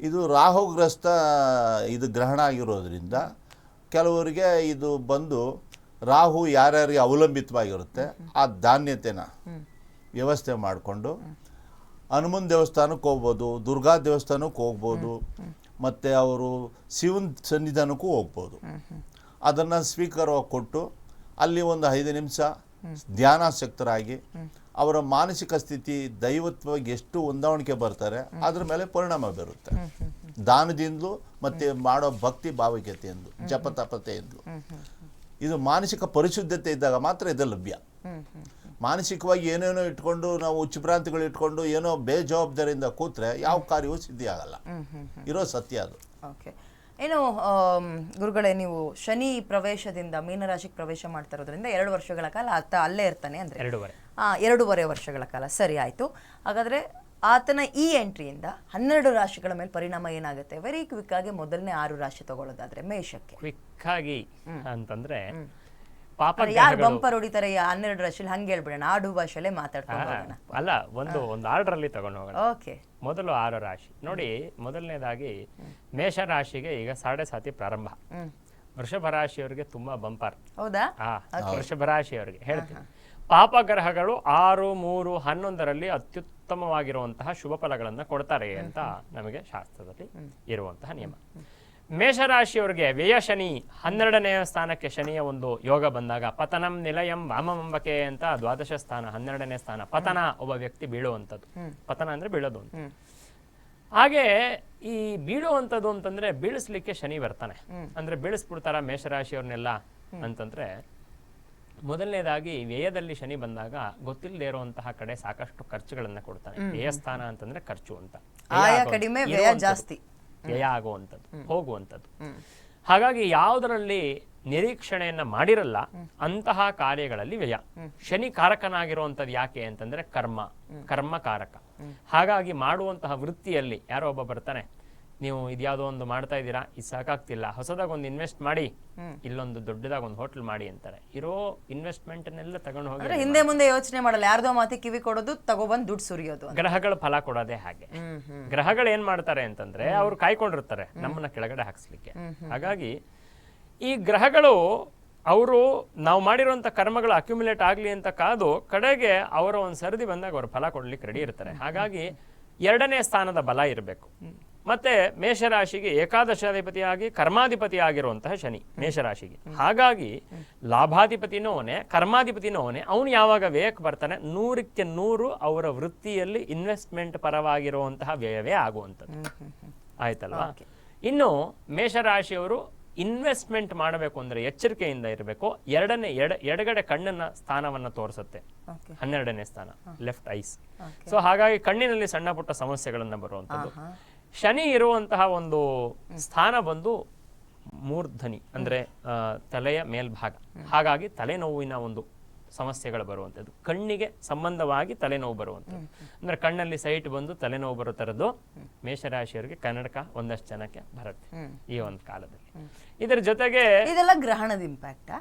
ಇದು ರಾಹುಗ್ರಸ್ತ, ಇದು ಗ್ರಹಣ ಆಗಿರೋದ್ರಿಂದ ಕೆಲವರಿಗೆ ಇದು ಬಂದು ರಾಹು ಯಾರ್ಯಾರಿಗೆ ಅವಲಂಬಿತವಾಗಿರುತ್ತೆ, ಆ ಧಾನ್ಯತೆನ ವ್ಯವಸ್ಥೆ ಮಾಡಿಕೊಂಡು ಹನುಮನ್ ದೇವಸ್ಥಾನಕ್ಕೆ ಹೋಗ್ಬೋದು, ದುರ್ಗಾ ದೇವಸ್ಥಾನಕ್ಕೆ ಹೋಗ್ಬೋದು, ಮತ್ತು ಅವರು ಶಿವನ ಸನ್ನಿಧಾನಕ್ಕೂ ಹೋಗ್ಬೋದು. ಅದನ್ನು ಸ್ವೀಕಾರವಾಗಿ ಕೊಟ್ಟು ಅಲ್ಲಿ ಒಂದು ಐದು ನಿಮಿಷ ಧ್ಯಾನಾಸಕ್ತರಾಗಿ ಅವರ ಮಾನಸಿಕ ಸ್ಥಿತಿ ದೈವತ್ವವಾಗಿ ಎಷ್ಟು ಹೊಂದಾಣಿಕೆ ಬರ್ತಾರೆ ಅದ್ರ ಮೇಲೆ ಪರಿಣಾಮ ಬೀರುತ್ತೆ. ದಾನದಿಂದಲೂ ಮತ್ತೆ ಮಾಡೋ ಭಕ್ತಿ ಭಾವಿಕತೆಯಿಂದ ಜಪ ತಪತೆಯಿಂದಲೂ. ಇದು ಮಾನಸಿಕ ಪರಿಶುದ್ಧತೆ ಇದ್ದಾಗ ಮಾತ್ರ ಇದು ಲಭ್ಯ. ಮಾನಸಿಕವಾಗಿ ಏನೇನೋ ಇಟ್ಕೊಂಡು ನಾವು ಉಚ್ಚಭ್ರಾಂತಿಗಳು ಇಟ್ಕೊಂಡು ಏನೋ ಬೇಜವಾಬ್ದಾರಿಯಿಂದ ಕೂತ್ರೆ ಯಾವ ಕಾರ್ಯವೂ ಸಿದ್ಧಿ ಆಗಲ್ಲ ಇರೋ ಸತ್ಯ ಅದು. ಓಕೆ. ಏನು ಗುರುಗಳೇ ನೀವು ಶನಿ ಪ್ರವೇಶದಿಂದ ಮೀನರಾಶಿಗೆ ಪ್ರವೇಶ ಮಾಡ್ತಾ ಇರೋದ್ರಿಂದ ಎರಡು ವರ್ಷಗಳ ಕಾಲ ಅತ್ತ ಅಲ್ಲೇ ಇರ್ತಾನೆ ಅಂದ್ರೆ. ಎರಡೂವರೆ. ಎರಡೂವರೆ ವರ್ಷಗಳ ಕಾಲ. ಸರಿ ಆಯಿತು. ಹಾಗಾದ್ರೆ ಆತನ ಈ ಎಂಟ್ರಿಯಿಂದ ಹನ್ನೆರಡು ರಾಶಿಗಳ ಮೇಲೆ ಪರಿಣಾಮ ಏನಾಗುತ್ತೆ? ವೆರಿ ಕ್ವಿಕ್ ಆಗಿ ಮೊದಲನೇ ಆರು ರಾಶಿ ತಗೊಳ್ಳೋದಾದ್ರೆ ಮೇಷಕ್ಕೆ. ಕ್ವಿಕ್ ಆಗಿ ಅಂತಂದ್ರೆ ಪಾಪ ಯಾರು ಬಂಪರ್ ಹೊಡಿತಾರೆ? ಹನ್ನೆರಡು ರಾಶಿಲಿ ಹಂಗೆ ಹೇಳ್ಬಿಡೋಣ. ಆಡು ಭಾಷೆಲೆ ಮಾತಾಡ್ಕೊಂಡು ಹೋಗೋಣ. ಅಲ್ಲ ಒಂದು ಒಂದು ಆರ್ಡರ್ ಅಲ್ಲಿ ತಗೊಂಡು ಹೋಗೋಣ. ಓಕೆ. ಮೊದಲು ಆರು ರಾಶಿ. ನೋಡಿ ಮೊದಲನೇದಾಗಿ ಮೇಷ ರಾಶಿಗೆ ಈಗ ಸಾಡೆ ಸಾತಿ ಪ್ರಾರಂಭ. ವೃಷಭ ರಾಶಿಯವರಿಗೆ ತುಂಬಾ ಬಂಪರ್. ಹೌದಾ? ವೃಷಭ ರಾಶಿಯವರಿಗೆ ಹೇಳ್ತೀನಿ. ಪಾಪಗ್ರಹಗಳು ಆರು ಮೂರು ಹನ್ನೊಂದರಲ್ಲಿ ಅತ್ಯುತ್ತಮವಾಗಿರುವಂತಹ ಶುಭ ಫಲಗಳನ್ನು ಕೊಡ್ತಾರೆ ಅಂತ ನಮಗೆ ಶಾಸ್ತ್ರದಲ್ಲಿ ಇರುವಂತಹ ನಿಯಮ. ಮೇಷರಾಶಿಯವರಿಗೆ ವ್ಯಯ ಶನಿ ಹನ್ನೆರಡನೇ ಸ್ಥಾನಕ್ಕೆ ಶನಿಯ ಒಂದು ಯೋಗ ಬಂದಾಗ ಪತನಂ ನಿಲಯಂ ವಾಮಂಬಕೆ ಅಂತ ದ್ವಾದಶ ಸ್ಥಾನ ಹನ್ನೆರಡನೇ ಸ್ಥಾನ. ಪತನ ಒಬ್ಬ ವ್ಯಕ್ತಿ ಬೀಳುವಂಥದ್ದು. ಪತನ ಅಂದ್ರೆ ಬೀಳೋದು ಅಂತ. ಹಾಗೆ ಈ ಬೀಳುವಂಥದ್ದು ಅಂತಂದ್ರೆ ಬೀಳಿಸ್ಲಿಕ್ಕೆ ಶನಿ ಬರ್ತಾನೆ. ಅಂದ್ರೆ ಬೀಳಿಸ್ಬಿಡ್ತಾರ ಮೇಷರಾಶಿಯವ್ರನ್ನೆಲ್ಲ ಅಂತಂದ್ರೆ ಮೊದಲನೇದಾಗಿ ವ್ಯಯದಲ್ಲಿ ಶನಿ ಬಂದಾಗ ಗೊತ್ತಿಲ್ಲದೆ ಇರುವಂತಹ ಕಡೆ ಸಾಕಷ್ಟು ಖರ್ಚುಗಳನ್ನ ಕೊಡ್ತಾನೆ. ವ್ಯಯ ಸ್ಥಾನ ಅಂತಂದ್ರೆ ಖರ್ಚು ಅಂತ. ಕಡಿಮೆ, ವ್ಯಯ. ಜಾಸ್ತಿ. ವ್ಯಯ ಆಗುವಂಥದ್ದು ಹೋಗುವಂಥದ್ದು. ಹಾಗಾಗಿ ಯಾವುದರಲ್ಲಿ ನಿರೀಕ್ಷಣೆಯನ್ನ ಮಾಡಿರಲ್ಲ ಅಂತಹ ಕಾರ್ಯಗಳಲ್ಲಿ ವ್ಯಯ. ಶನಿ ಕಾರಕನಾಗಿರುವಂಥದ್ದು ಯಾಕೆ ಅಂತಂದ್ರೆ ಕರ್ಮ. ಕರ್ಮ ಕಾರಕ. ಹಾಗಾಗಿ ಮಾಡುವಂತಹ ವೃತ್ತಿಯಲ್ಲಿ ಯಾರೋ ಒಬ್ಬ ಬರ್ತಾನೆ ನೀವು ಇದ್ಯಾವುದೋ ಒಂದು ಮಾಡ್ತಾ ಇದ್ದೀರಾ ಇದು ಸಾಕಾಗ್ತಿಲ್ಲ ಹೊಸದಾಗ ಒಂದು ಇನ್ವೆಸ್ಟ್ ಮಾಡಿ ಇಲ್ಲೊಂದು ದೊಡ್ಡದಾಗ ಒಂದು ಹೋಟೆಲ್ ಮಾಡಿ ಅಂತಾರೆ. ಇರೋ ಇನ್ವೆಸ್ಟ್ಮೆಂಟ್ನೆಲ್ಲ ತಗೊಂಡು ಹೋಗಿ ಹಿಂದೆ ಮುಂದೆ ಯೋಚನೆ ಮಾಡಲ್ಲ ಯಾರ್ದೋ ಮಾತಿ ಕಿವಿ ಕೊಡೋದು ತಗೊಬಂದು ದುಡ್ಡು ಸುರಿಯೋದು ಗ್ರಹಗಳು ಫಲ ಕೊಡೋದೇ ಹಾಗೆ. ಗ್ರಹಗಳು ಏನ್ ಮಾಡ್ತಾರೆ ಅಂತಂದ್ರೆ ಅವ್ರು ಕಾಯ್ಕೊಂಡಿರ್ತಾರೆ ನಮ್ಮನ್ನ ಕೆಳಗಡೆ ಹಾಕ್ಸ್ಲಿಕ್ಕೆ. ಹಾಗಾಗಿ ಈ ಗ್ರಹಗಳು ಅವರು ನಾವು ಮಾಡಿರುವಂಥ ಕರ್ಮಗಳು ಅಕ್ಯುಮುಲೇಟ್ ಆಗಲಿ ಅಂತ ಕಾದು ಕಡೆಗೆ ಅವರ ಒಂದು ಸರದಿ ಬಂದಾಗ ಅವರು ಫಲ ಕೊಡ್ಲಿಕ್ಕೆ ರೆಡಿ ಇರ್ತಾರೆ. ಹಾಗಾಗಿ ಎರಡನೇ ಸ್ಥಾನದ ಬಲ ಇರಬೇಕು. ಮತ್ತೆ ಮೇಷರಾಶಿಗೆ ಏಕಾದಶಾಧಿಪತಿಯಾಗಿ ಕರ್ಮಾಧಿಪತಿ ಆಗಿರುವಂತಹ ಶನಿ ಮೇಷರಾಶಿಗೆ. ಹಾಗಾಗಿ ಲಾಭಾಧಿಪತಿನೂ ಅವನೇ ಕರ್ಮಾಧಿಪತಿನೂ ಅವನೇ ಅವನು ಯಾವಾಗ ವ್ಯಯಕ್ಕೆ ಬರ್ತಾನೆ ನೂರಕ್ಕೆ ನೂರು ಅವರ ವೃತ್ತಿಯಲ್ಲಿ ಇನ್ವೆಸ್ಟ್ಮೆಂಟ್ ಪರವಾಗಿರುವಂತಹ ವ್ಯಯವೇ ಆಗುವಂಥದ್ದು. ಆಯ್ತಲ್ವಾ? ಇನ್ನು ಮೇಷರಾಶಿಯವರು ಇನ್ವೆಸ್ಟ್ಮೆಂಟ್ ಮಾಡಬೇಕು ಅಂದ್ರೆ ಎಚ್ಚರಿಕೆಯಿಂದ ಇರಬೇಕು. ಎರಡನೇ ಎಡ ಎಡಗಡೆ ಕಣ್ಣನ್ನ ಸ್ಥಾನವನ್ನ ತೋರಿಸುತ್ತೆ. ಹನ್ನೆರಡನೇ ಸ್ಥಾನ ಲೆಫ್ಟ್ ಐಸ್ ಸೊ ಹಾಗಾಗಿ ಕಣ್ಣಿನಲ್ಲಿ ಸಣ್ಣ ಪುಟ್ಟ ಸಮಸ್ಯೆಗಳನ್ನ ಬರುವಂಥದ್ದು. ಶನಿ ಇರುವಂತಹ ಒಂದು ಸ್ಥಾನ ಬಂದು ಮೂರ್ಧನಿ ಅಂದ್ರೆ ತಲೆಯ ಮೇಲ್ಭಾಗ. ಹಾಗಾಗಿ ತಲೆನೋವಿನ ಒಂದು ಸಮಸ್ಯೆಗಳು ಬರುವಂಥದ್ದು. ಕಣ್ಣಿಗೆ ಸಂಬಂಧವಾಗಿ ತಲೆನೋವು ಬರುವಂಥದ್ದು. ಅಂದರೆ ಕಣ್ಣಲ್ಲಿ ಸೈಟ್ ಬಂದು ತಲೆನೋವು ಬರೋ ಥರದ್ದು ಮೇಷರಾಶಿಯವರಿಗೆ ಕನ್ನಡಕ ಒಂದಷ್ಟು ಜನಕ್ಕೆ ಬರುತ್ತೆ ಈ ಒಂದು ಕಾಲದಲ್ಲಿ. ಇದರ ಜೊತೆಗೆ ಇದೆಲ್ಲ ಗ್ರಹಣದ ಇಂಪ್ಯಾಕ್ಟ್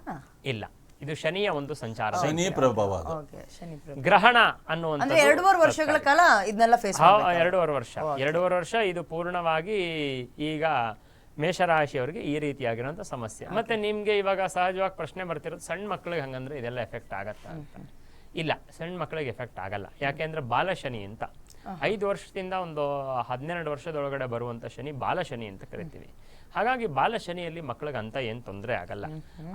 ಇಲ್ಲ. ಇದು ಶನಿಯ ಒಂದು ಸಂಚಾರ. ಶನಿ ಪ್ರಭಾವ ಅದು. ಓಕೆ ಶನಿ ಪ್ರಭು. ಗ್ರಹಣ ಅಂದ್ರೆ ಅನ್ನುವಂಥದ್ದು ಎರಡೂವರೆ ವರ್ಷಗಳ ಕಾಲ ಇದನ್ನೆಲ್ಲ ಫೇಸ್ ಎರಡೂವರೆ ವರ್ಷ. ಎರಡೂವರೆ ವರ್ಷ ಇದು ಪೂರ್ಣವಾಗಿ ಈಗ ಮೇಷರಾಶಿಯವರಿಗೆ ಈ ರೀತಿಯಾಗಿರುವಂಥ ಸಮಸ್ಯೆ. ಮತ್ತೆ ನಿಮಗೆ ಇವಾಗ ಸಹಜವಾಗಿ ಪ್ರಶ್ನೆ ಬರ್ತಿರೋದು ಸಣ್ಣ ಮಕ್ಕಳಿಗೆ ಹಂಗಂದ್ರೆ ಇದೆಲ್ಲ ಎಫೆಕ್ಟ್ ಆಗತ್ತಾ ಅಂತ. ಇಲ್ಲ ಸಣ್ಣ ಮಕ್ಕಳಿಗೆ ಎಫೆಕ್ಟ್ ಆಗಲ್ಲ. ಯಾಕೆಂದ್ರೆ ಬಾಲಶನಿ ಅಂತ. ಐದು ವರ್ಷದಿಂದ ಒಂದು ಹನ್ನೆರಡು ವರ್ಷದೊಳಗಡೆ ಬರುವಂತ ಶನಿ ಬಾಲಶನಿ ಅಂತ ಕರಿತೀವಿ. ಹಾಗಾಗಿ ಬಾಲಶನಿಯಲ್ಲಿ ಮಕ್ಕಳಿಗೆ ಅಂತ ಏನ್ ತೊಂದರೆ ಆಗಲ್ಲ.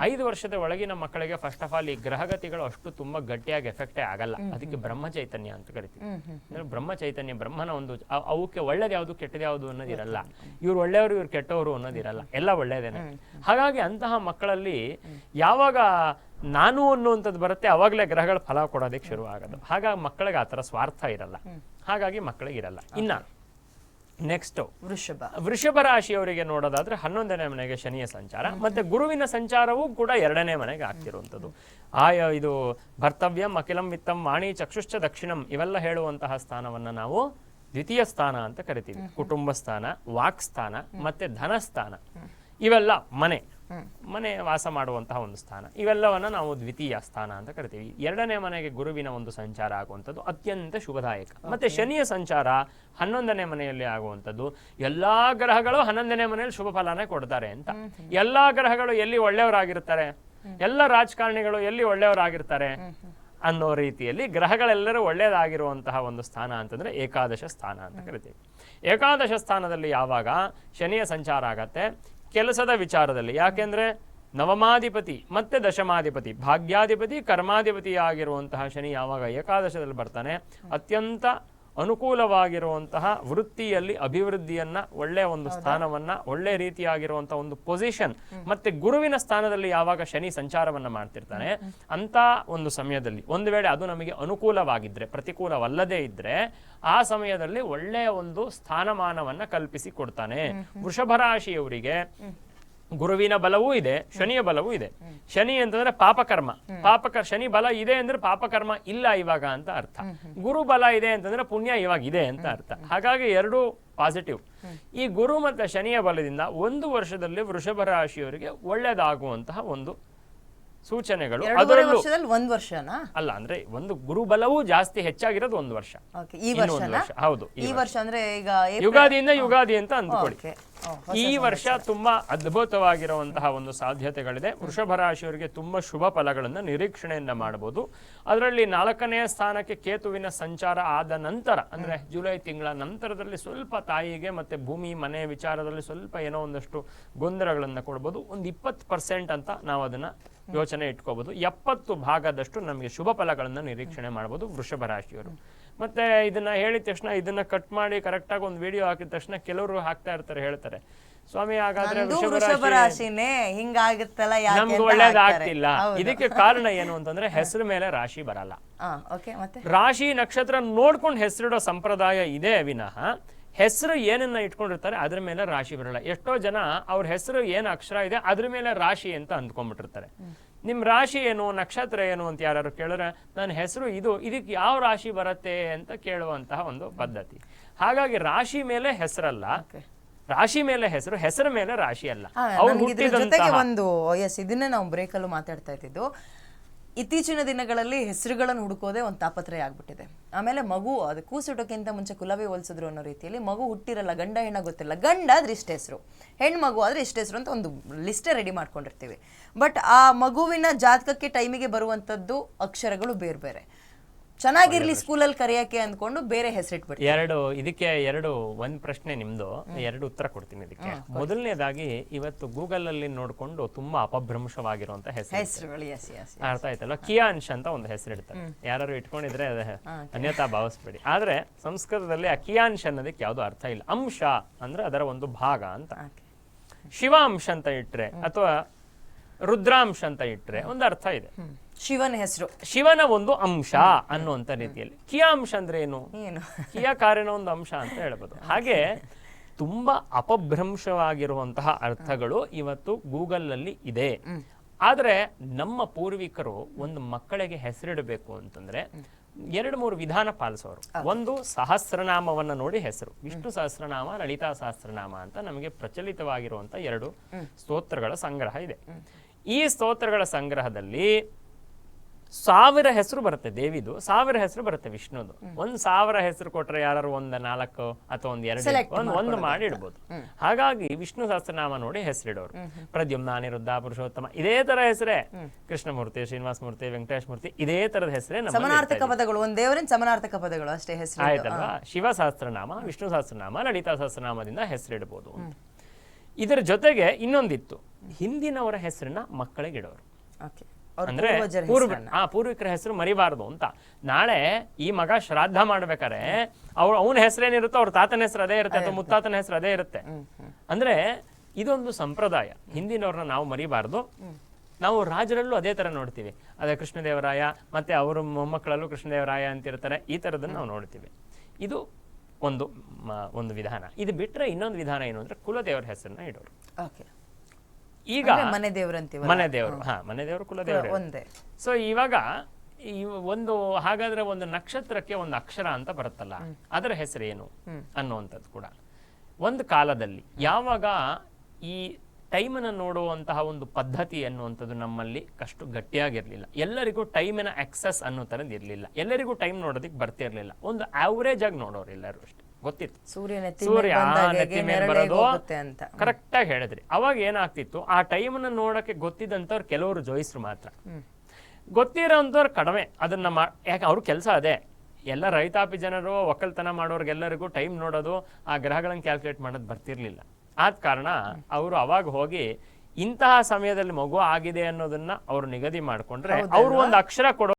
ಐದು ವರ್ಷದ ಒಳಗಿನ ಮಕ್ಕಳಿಗೆ ಫಸ್ಟ್ ಆಫ್ ಆಲ್ ಈ ಗ್ರಹಗತಿಗಳು ಅಷ್ಟು ತುಂಬಾ ಗಟ್ಟಿಯಾಗಿ ಎಫೆಕ್ಟೇ ಆಗಲ್ಲ. ಅದಕ್ಕೆ ಬ್ರಹ್ಮ ಚೈತನ್ಯ ಅಂತ ಕರಿತೀವಿ. ಅಂದ್ರೆ ಬ್ರಹ್ಮ ಚೈತನ್ಯ ಬ್ರಹ್ಮನ ಒಂದು ಅವಕ್ಕೆ ಒಳ್ಳೇದು ಯಾವುದು ಕೆಟ್ಟದ್ದು ಯಾವುದು ಅನ್ನೋದಿರಲ್ಲ ಇವ್ರು ಒಳ್ಳೆಯವರು ಇವ್ರು ಕೆಟ್ಟವರು ಅನ್ನೋದಿರಲ್ಲ ಎಲ್ಲ ಒಳ್ಳೇದೇನೆ. ಹಾಗಾಗಿ ಅಂತಹ ಮಕ್ಕಳಲ್ಲಿ ಯಾವಾಗ ನಾನು ಅನ್ನುವಂಥದ್ದು ಬರುತ್ತೆ ಅವಾಗಲೇ ಗ್ರಹಗಳ ಫಲ ಕೊಡೋದಕ್ಕೆ ಶುರು ಆಗೋದು ಹಾಗಾಗಿ ಮಕ್ಕಳಿಗೆ ಆ ಥರ ಸ್ವಾರ್ಥ ಇರಲ್ಲ. ಹಾಗಾಗಿ ಮಕ್ಕಳಿಗೆ ಇರಲ್ಲ. ಇನ್ನ ನೆಕ್ಸ್ಟ್ ವೃಷಭ. ವೃಷಭ ರಾಶಿಯವರಿಗೆ ನೋಡೋದಾದ್ರೆ ಹನ್ನೊಂದನೇ ಮನೆಗೆ ಶನಿಯ ಸಂಚಾರ ಮತ್ತೆ ಗುರುವಿನ ಸಂಚಾರವೂ ಕೂಡ ಎರಡನೇ ಮನೆಗೆ ಆಗ್ತಿರುವಂಥದ್ದು. ಆಯ ಇದು ಭರ್ತವ್ಯಂ ಅಖಿಲಂ ವಿತ್ತಂ ವಾಣಿ ಚಕ್ಷುಶ್ಚ ದಕ್ಷಿಣಂ ಇವೆಲ್ಲ ಹೇಳುವಂತಹ ಸ್ಥಾನವನ್ನ ನಾವು ದ್ವಿತೀಯ ಸ್ಥಾನ ಅಂತ ಕರಿತೀವಿ. ಕುಟುಂಬ ಸ್ಥಾನ ವಾಕ್ ಸ್ಥಾನ ಮತ್ತೆ ಧನಸ್ಥಾನ. ಇವೆಲ್ಲ ಮನೆ. ಮನೆ ವಾಸ ಮಾಡುವಂತಹ ಒಂದು ಸ್ಥಾನ. ಇವೆಲ್ಲವನ್ನ ನಾವು ದ್ವಿತೀಯ ಸ್ಥಾನ ಅಂತ ಕರಿತೀವಿ. ಎರಡನೇ ಮನೆಗೆ ಗುರುವಿನ ಒಂದು ಸಂಚಾರ ಆಗುವಂಥದ್ದು ಅತ್ಯಂತ ಶುಭದಾಯಕ. ಮತ್ತೆ ಶನಿಯ ಸಂಚಾರ ಹನ್ನೊಂದನೇ ಮನೆಯಲ್ಲಿ ಆಗುವಂಥದ್ದು. ಎಲ್ಲಾ ಗ್ರಹಗಳು ಹನ್ನೊಂದನೇ ಮನೆಯಲ್ಲಿ ಶುಭ ಫಲನೇ ಕೊಡ್ತಾರೆ ಅಂತ. ಎಲ್ಲಾ ಗ್ರಹಗಳು ಎಲ್ಲಿ ಒಳ್ಳೆಯವರಾಗಿರ್ತಾರೆ? ಎಲ್ಲ ರಾಜಕಾರಣಿಗಳು ಎಲ್ಲಿ ಒಳ್ಳೆಯವರಾಗಿರ್ತಾರೆ? ಅನ್ನೋ ರೀತಿಯಲ್ಲಿ ಗ್ರಹಗಳೆಲ್ಲರೂ ಒಳ್ಳೆಯದಾಗಿರುವಂತಹ ಒಂದು ಸ್ಥಾನ ಅಂತಂದ್ರೆ ಏಕಾದಶ ಸ್ಥಾನ ಅಂತ ಕರಿತೀವಿ. ಏಕಾದಶ ಸ್ಥಾನದಲ್ಲಿ ಯಾವಾಗ? ಶನಿಯ ಸಂಚಾರ ಆಗತ್ತೆ. ಕೆಲಸದ ವಿಚಾರದಲ್ಲಿ. ಯಾಕೆಂದರೆ ನವಮಾಧಿಪತಿ ಮತ್ತೆ ದಶಮಾಧಿಪತಿ ಭಾಗ್ಯಾಧಿಪತಿ ಕರ್ಮಾಧಿಪತಿ ಆಗಿರುವಂತಹ ಶನಿ ಯಾವಾಗ ಏಕಾದಶದಲ್ಲಿ ಬರ್ತಾನೆ ಅತ್ಯಂತ ಅನುಕೂಲವಾಗಿರುವಂತಹ ವೃತ್ತಿಯಲ್ಲಿ ಅಭಿವೃದ್ಧಿಯನ್ನ ಒಳ್ಳೆಯ ಒಂದು ಸ್ಥಾನವನ್ನ ಒಳ್ಳೆ ರೀತಿಯಾಗಿರುವಂತಹ ಒಂದು ಪೊಸಿಷನ್ ಮತ್ತೆ ಗುರುವಿನ ಸ್ಥಾನದಲ್ಲಿ ಯಾವಾಗ ಶನಿ ಸಂಚಾರವನ್ನ ಮಾಡ್ತಿರ್ತಾನೆ ಅಂತ ಒಂದು ಸಮಯದಲ್ಲಿ. ಒಂದು ವೇಳೆ ಅದು ನಮಗೆ ಅನುಕೂಲವಾಗಿದ್ರೆ ಪ್ರತಿಕೂಲವಲ್ಲದೇ ಇದ್ರೆ ಆ ಸಮಯದಲ್ಲಿ ಒಳ್ಳೆಯ ಒಂದು ಸ್ಥಾನಮಾನವನ್ನ ಕಲ್ಪಿಸಿ ಕೊಡ್ತಾನೆ. ವೃಷಭ ರಾಶಿಯವರಿಗೆ ಗುರುವಿನ ಬಲವೂ ಇದೆ ಶನಿಯ ಬಲವೂ ಇದೆ. ಶನಿ ಅಂತಂದ್ರೆ ಪಾಪಕರ್ಮ. ಪಾಪಕರ್ ಶನಿ ಬಲ ಇದೆ ಅಂದ್ರೆ ಪಾಪಕರ್ಮ ಇಲ್ಲ ಇವಾಗ ಅಂತ ಅರ್ಥ. ಗುರು ಬಲ ಇದೆ ಅಂತಂದ್ರೆ ಪುಣ್ಯ ಇವಾಗ ಇದೆ ಅಂತ ಅರ್ಥ. ಹಾಗಾಗಿ ಎರಡು ಪಾಸಿಟಿವ್ ಈ ಗುರು ಮತ್ತು ಶನಿಯ ಬಲದಿಂದ ಒಂದು ವರ್ಷದಲ್ಲಿ ವೃಷಭ ರಾಶಿಯವರಿಗೆ ಒಳ್ಳೆಯದಾಗುವಂತಹ ಒಂದು ಸೂಚನೆಗಳು ಅದರಲ್ಲೂ ವರ್ಷದಲ್ಲಿ ಒಂದ್ ವರ್ಷನಾ? ಅಲ್ಲ ಅಂದ್ರೆ ಒಂದು ಗುರು ಬಲವೂ ಜಾಸ್ತಿ ಹೆಚ್ಚಾಗಿರೋದು ಒಂದು ವರ್ಷ. ಈ ವರ್ಷ. ಹೌದು ಈ ವರ್ಷ. ಅಂದ್ರೆ ಈಗ ಯುಗಾದಿಯಿಂದ ಯುಗಾದಿ ಅಂತ ಅಂದ್ಕೊಳ್ಳಿ. ಈ ವರ್ಷ ತುಂಬಾ ಅದ್ಭುತವಾಗಿರುವಂತಹ ಒಂದು ಸಾಧ್ಯತೆಗಳಿದೆ. ವೃಷಭ ರಾಶಿಯವರಿಗೆ ತುಂಬಾ ಶುಭ ಫಲಗಳನ್ನು ನಿರೀಕ್ಷಣೆಯನ್ನ ಮಾಡಬಹುದು. ಅದರಲ್ಲಿ ನಾಲ್ಕನೆಯ ಸ್ಥಾನಕ್ಕೆ ಕೇತುವಿನ ಸಂಚಾರ ಆದ ನಂತರ ಅಂದ್ರೆ ಜುಲೈ ತಿಂಗಳ ನಂತರದಲ್ಲಿ ಸ್ವಲ್ಪ ತಾಯಿಗೆ ಮತ್ತೆ ಭೂಮಿ ಮನೆ ವಿಚಾರದಲ್ಲಿ ಸ್ವಲ್ಪ ಏನೋ ಒಂದಷ್ಟು ಗೊಂದಲಗಳನ್ನ ಕೊಡ್ಬೋದು. ಒಂದು ಇಪ್ಪತ್ತು ಪರ್ಸೆಂಟ್ ಅಂತ ನಾವು ಅದನ್ನ ಯೋಚನೆ ಇಟ್ಕೋಬಹುದು ಎಪ್ಪತ್ತು ಭಾಗದಷ್ಟು ನಮಗೆ ಶುಭ ಫಲಗಳನ್ನು ನಿರೀಕ್ಷಣೆ ಮಾಡಬಹುದು ವೃಷಭ ರಾಶಿಯವರು. ಮತ್ತೆ ಇದನ್ನ ಹೇಳಿದ ತಕ್ಷಣ ಇದನ್ನ ಕಟ್ ಮಾಡಿ ಕರೆಕ್ಟಾಗಿ ಒಂದು ವಿಡಿಯೋ ಹಾಕಿದ ತಕ್ಷಣ ಕೆಲವರು ಹಾಕ್ತಾ ಇರ್ತಾರೆ ಹೇಳ್ತಾರೆ. ಸ್ವಾಮಿ ಹಾಗಾದ್ರೆ ನಮ್ಗೆ ಅಂತ ಒಳ್ಳೇದ್ ಹಾಕ್ತಾರೆ. ಆಗ್ತಿಲ್ಲ. ಹೌದು. ಇದಕ್ಕೆ ಕಾರಣ ಏನು ಅಂತಂದ್ರೆ ಹೆಸರು ಮೇಲೆ ರಾಶಿ ಬರಲ್ಲ. ರಾಶಿ ನಕ್ಷತ್ರ ನೋಡ್ಕೊಂಡು ಹೆಸರಿಡೋ ಸಂಪ್ರದಾಯ ಇದೆ ವಿನಃ ಹೆಸರು ಏನನ್ನ ಇಟ್ಕೊಂಡಿರ್ತಾರೆ ಅದ್ರ ಮೇಲೆ ರಾಶಿ ಬರಲ್ಲ. ಎಷ್ಟೋ ಜನ ಅವ್ರ ಹೆಸರು ಏನು ಅಕ್ಷರ ಇದೆ ಅದ್ರ ಮೇಲೆ ರಾಶಿ ಅಂತ ಅಂದ್ಕೊಂಡ್ಬಿಟ್ಟಿರ್ತಾರೆ. ನಿಮ್ ರಾಶಿ ಏನು ನಕ್ಷತ್ರ ಏನು ಅಂತ ಯಾರು ಕೇಳಿದ್ರೆ ನನ್ನ ಹೆಸರು ಇದು ಇದಕ್ಕೆ ಯಾವ ರಾಶಿ ಬರುತ್ತೆ ಅಂತ ಕೇಳುವಂತಹ ಒಂದು ಪದ್ಧತಿ. ಹಾಗಾಗಿ ರಾಶಿ ಮೇಲೆ ಹೆಸರಲ್ಲ. ರಾಶಿ ಮೇಲೆ ಹೆಸರು ಹೆಸರ ಮೇಲೆ ರಾಶಿ ಅಲ್ಲ. ಒಂದು ಎಸ್ ಇದನ್ನೇ ನಾವು ಬ್ರೇಕಲ್ಲೂ ಮಾತಾಡ್ತಾ ಇದ್ದಿದ್ದು. ಇತ್ತೀಚಿನ ದಿನಗಳಲ್ಲಿ ಹೆಸರುಗಳನ್ನು ಹುಡುಕೋದೇ ಒಂದು ತಾಪತ್ರಯ ಆಗ್ಬಿಟ್ಟಿದೆ. ಆಮೇಲೆ ಮಗು ಅದು ಕೂಸುಟೋಕ್ಕಿಂತ ಮುಂಚೆ ಕುಲವೇ ಹೋಲಿಸಿದ್ರು ಅನ್ನೋ ರೀತಿಯಲ್ಲಿ ಮಗು ಹುಟ್ಟಿರಲ್ಲ, ಗಂಡ ಹೆಣ್ಣ ಗೊತ್ತಿಲ್ಲ ಗಂಡ ಆದ್ರೆ ಇಷ್ಟ ಹೆಸರು ಹೆಣ್ಣು ಮಗು ಆದ್ರೆ ಇಷ್ಟ ಹೆಸರು ಅಂತ ಒಂದು ಲಿಸ್ಟೇ ರೆಡಿ ಮಾಡ್ಕೊಂಡಿರ್ತೀವಿ. ಬಟ್ ಆ ಮಗುವಿನ ಜಾತಕಕ್ಕೆ ಟೈಮಿಗೆ ಬರುವಂಥದ್ದು ಅಕ್ಷರಗಳು ಬೇರೆ ಬೇರೆ ಚೆನ್ನಾಗಿರ್ಲಿ ಸ್ಕೂಲಲ್ಲಿ ಕರೆಯಕ್ಕೆ ಅಂದ್ಕೊಂಡು ಬೇರೆ ಹೆಸರಿಟ್ಬಿಟ್ಟು ಎರಡು ಇದಕ್ಕೆ ಎರಡು ಒಂದ್ ಪ್ರಶ್ನೆ ನಿಮ್ದು ಎರಡು ಉತ್ತರ ಕೊಡ್ತೀನಿ ಇದಕ್ಕೆ. ಮೊದಲನೇದಾಗಿ ಇವತ್ತು ಗೂಗಲ್ ಅಲ್ಲಿ ನೋಡ್ಕೊಂಡು ತುಂಬಾ ಅಪಭ್ರಂಶವಾಗಿರುವಂತ ಹೆಸರು ಅರ್ಥ ಆಯ್ತಲ್ಲ? ಕಿಯಾನ್ಶ ಅಂತ ಒಂದು ಹೆಸರು ಇಡ್ತಾರೆ ಯಾರು ಇಟ್ಕೊಂಡಿದ್ರೆ ಅನ್ಯತಾ ಭಾವಿಸ್ಬೇಡಿ. ಆದ್ರೆ ಸಂಸ್ಕೃತದಲ್ಲಿ ಆ ಕಿಯಾನ್ಶ್ ಅನ್ನೋದಕ್ಕೆ ಯಾವ್ದು ಅರ್ಥ ಇಲ್ಲ. ಅಂಶ ಅಂದ್ರೆ ಅದರ ಒಂದು ಭಾಗ ಅಂತ. ಶಿವಾಂಶ ಅಂತ ಇಟ್ರೆ ಅಥವಾ ರುದ್ರಾಂಶ ಅಂತ ಇಟ್ಟರೆ ಒಂದು ಅರ್ಥ ಇದೆ. ಶಿವನ ಹೆಸರು. ಶಿವನ ಒಂದು ಅಂಶ ಅನ್ನುವಂಥ ರೀತಿಯಲ್ಲಿ. ಕಿಯಾಂಶ ಅಂದ್ರೆ ಏನು? ಕಿಯ ಕಾರ್ಯನ ಒಂದು ಅಂಶ ಅಂತ ಹೇಳ್ಬೋದು. ಹಾಗೆ ತುಂಬಾ ಅಪಭ್ರಂಶವಾಗಿರುವಂತಹ ಅರ್ಥಗಳು ಇವತ್ತು ಗೂಗಲ್ ಅಲ್ಲಿ ಇದೆ ಆದರೆ ನಮ್ಮ ಪೂರ್ವಿಕರು ಒಂದು ಮಕ್ಕಳಿಗೆ ಹೆಸರಿಡಬೇಕು ಅಂತಂದ್ರೆ ಎರಡು ಮೂರು ವಿಧಾನ ಪಾಲಿಸೋರು. ಒಂದು ಸಹಸ್ರನಾಮವನ್ನ ನೋಡಿ ಹೆಸರು. ವಿಷ್ಣು ಸಹಸ್ರನಾಮ ಲಲಿತಾ ಸಹಸ್ರನಾಮ ಅಂತ ನಮಗೆ ಪ್ರಚಲಿತವಾಗಿರುವಂತಹ ಎರಡು ಸ್ತೋತ್ರಗಳ ಸಂಗ್ರಹ ಇದೆ. ಈ ಸ್ತೋತ್ರಗಳ ಸಂಗ್ರಹದಲ್ಲಿ ಸಾವಿರ ಹೆಸರು ಬರುತ್ತೆ ದೇವಿದು ಸಾವಿರ ಹೆಸರು ಬರುತ್ತೆ ವಿಷ್ಣುದು. ಒಂದ್ ಸಾವಿರ ಹೆಸರು ಕೊಟ್ರೆ ಯಾರು ಒಂದ್ ನಾಲ್ಕು ಅಥವಾ ಒಂದ್ ಎರಡು ಒಂದು ಒಂದ್ ಮಾಡಿ ಇಡ್ಬೋದು ಹಾಗಾಗಿ ವಿಷ್ಣು ಸಹಸ್ರನಾಮ ನೋಡಿ ಹೆಸರಿಡೋರು. ಪ್ರದ್ಯುಮ್ನ ಅನಿರುದ್ಧ ಪುರುಷೋತ್ತಮ ಇದೇ ತರ ಹೆಸರೇ. ಕೃಷ್ಣಮೂರ್ತಿ ಶ್ರೀನಿವಾಸ ಮೂರ್ತಿ ವೆಂಕಟೇಶ್ ಮೂರ್ತಿ ಇದೇ ತರದ ಹೆಸರೇ ಸಮನಾರ್ಥಕ ಪದಗಳು ಒಂದ್ ದೇವರಿನ ಸಮಾನಾರ್ಥಕ ಪದಗಳು ಅಷ್ಟೇ ಹೆಸರು. ಆಯ್ತಲ್ವಾ? ಶಿವ ಸಹಸ್ರನಾಮ ವಿಷ್ಣು ಸಹಸ್ರನಾಮ ಲಲಿತಾ ಸಹಸ್ರನಾಮದಿಂದ ಹೆಸರಿಡಬಹುದು ಇದರ ಜೊತೆಗೆ ಇನ್ನೊಂದಿತ್ತು. ಹಿಂದಿನವರ ಹೆಸರನ್ನ ಮಕ್ಕಳಿಗೆ ಇಡೋರು ಅಂದ್ರೆ ಪೂರ್ವ ಆ ಪೂರ್ವಿಕರ ಹೆಸರು ಮರಿಬಾರ್ದು ಅಂತ. ನಾಳೆ ಈ ಮಗ ಶ್ರಾದ್ದ ಮಾಡ್ಬೇಕಾರೆ ಅವ್ರ ಅವನ ಹೆಸರೇನಿರುತ್ತೋ ಅವ್ರ ತಾತನ ಹೆಸರು ಅದೇ ಇರುತ್ತೆ ಅಥವಾ ಮುತ್ತಾತನ ಹೆಸರು ಅದೇ ಇರುತ್ತೆ. ಅಂದ್ರೆ ಇದೊಂದು ಸಂಪ್ರದಾಯ. ಹಿಂದಿನವ್ರನ್ನ ನಾವು ಮರಿಬಾರ್ದು. ನಾವು ರಾಜರಲ್ಲೂ ಅದೇ ತರ ನೋಡ್ತೀವಿ. ಅದೇ ಕೃಷ್ಣದೇವರಾಯ ಮತ್ತೆ ಅವ್ರ ಮೊಮ್ಮಕ್ಕಳಲ್ಲೂ ಕೃಷ್ಣದೇವರಾಯ ಅಂತ ಇರ್ತಾರೆ ಈ ತರದನ್ನ ನಾವು ನೋಡ್ತೀವಿ. ಇದು ಒಂದು ಒಂದು ವಿಧಾನ. ಇದು ಬಿಟ್ರೆ ಇನ್ನೊಂದು ವಿಧಾನ ಏನು ಅಂದ್ರೆ ಕುಲದೇವರ ಹೆಸರನ್ನ ಇಡೋರು. ಓಕೆ. ಈಗ ಮನೆ ದೇವ್ರಂತೀವಲ್ಲ ಮನೆ ದೇವರು ಹಾ ಮನೆ ದೇವರು ಕುಲದೇವರು ಒಂದೇ. ಸೊ ಇವಾಗ ಈ ಒಂದು ಹಾಗಾದ್ರೆ ಒಂದು ನಕ್ಷತ್ರಕ್ಕೆ ಒಂದು ಅಕ್ಷರ ಅಂತ ಬರುತ್ತಲ್ಲ ಅದರ ಹೆಸರೇನು ಅನ್ನುವಂಥದ್ದು ಕೂಡ. ಒಂದು ಕಾಲದಲ್ಲಿ ಯಾವಾಗ ಈ ಟೈಮನ್ನು ನೋಡುವಂತಹ ಒಂದು ಪದ್ಧತಿ ಅನ್ನುವಂಥದ್ದು ನಮ್ಮಲ್ಲಿ ಕಷ್ಟು ಗಟ್ಟಿಯಾಗಿರಲಿಲ್ಲ. ಎಲ್ಲರಿಗೂ ಟೈಮಿನ ಆಕ್ಸೆಸ್ ಅನ್ನೋ ಥರದ್ದು ಇರಲಿಲ್ಲ. ಎಲ್ಲರಿಗೂ ಟೈಮ್ ನೋಡೋದಕ್ಕೆ ಬರ್ತಿರಲಿಲ್ಲ ಒಂದು ಆವ್ರೇಜ್ ಆಗಿ ನೋಡೋರು ಎಲ್ಲರೂ ಅಷ್ಟೇ. ಗೊತ್ತಿತ್ತು? ಸೂರ್ಯ ಸೂರ್ಯ ನೆತ್ತಿ ಮೇಲೆ ಬರೋದು ಹೇಳಿದ್ರಿ. ಅವಾಗ ಏನಾಗ್ತಿತ್ತು? ಆ ಟೈಮನ್ನ ನೋಡಕ್ಕೆ ಗೊತ್ತಿದ್ದಂಥವ್ರು ಕೆಲವರು ಜೋಯಿಸ್ರು ಮಾತ್ರ. ಗೊತ್ತಿರೋಂಥವ್ರು ಕಡಿಮೆ. ಅದನ್ನ ಮಾ ಯಾಕೆ ಅವ್ರ ಕೆಲಸ ಅದೇ. ಎಲ್ಲ ರೈತಾಪಿ ಜನರು ಒಕ್ಕಲ್ತನ ಮಾಡೋರ್ಗೆಲ್ಲರಿಗೂ ಟೈಮ್ ನೋಡೋದು ಆ ಗ್ರಹಗಳನ್ನು ಕ್ಯಾಲ್ಕುಲೇಟ್ ಮಾಡೋದು ಬರ್ತಿರ್ಲಿಲ್ಲ. ಆದ ಕಾರಣ ಅವರು ಅವಾಗ ಹೋಗಿ ಇಂತಹ ಸಮಯದಲ್ಲಿ ಮಗು ಆಗಿದೆ ಅನ್ನೋದನ್ನ ಅವ್ರು ನಿಗದಿ ಮಾಡಿಕೊಂಡ್ರೆ ಅವರು ಒಂದು ಅಕ್ಷರ ಕೊಡೋ